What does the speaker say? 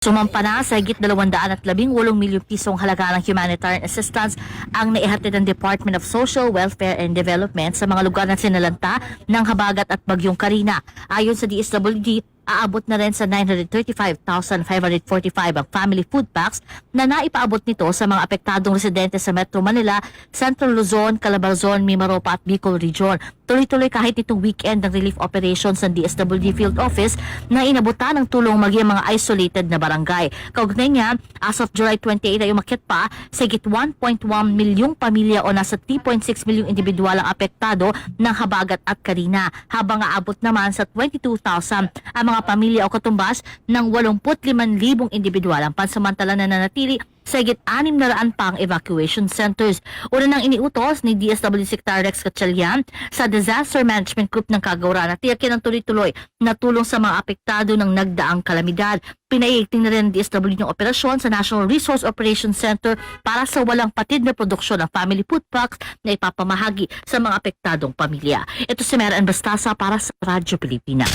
Sumampa na sa higit 218 milyong pisong halaga ng humanitarian assistance ang naihatid ng Department of Social Welfare and Development sa mga lugar na sinalanta ng habagat at bagyong Karina. Ayon sa DSWD, aabot na rin sa 935,545 ang family food packs na naipaabot nito sa mga apektadong residente sa Metro Manila, Central Luzon, Calabarzon, Mimaropa at Bicol Region. Tuloy-tuloy kahit itong weekend ng relief operations ng DSWD Field Office na inabutan ng tulong maging mga isolated na barangay. Kaugnay niya, as of July 28 ay umakyat pa sa higit 1.1 milyong pamilya o nasa 3.6 milyong individual ang apektado ng habagat at karina habang aabot naman sa 22,000 ang mga pamilya o katumbas ng 85,000 individual ang pansamantala na nanatili sa higit 600 pang evacuation centers. Una nang iniutos ni DSW Secretary Rex Gatchalian sa Disaster Management Group ng Kagawaran na tiyakin ang tuloy-tuloy na tulong sa mga apektado ng nagdaang kalamidad. Pinaiigting na rin ng DSW ng operasyon sa National Resource Operations Center para sa walang patid na produksyon ng family food packs na ipapamahagi sa mga apektadong pamilya. Ito si Meran Bastasa para sa Radyo Pilipinas.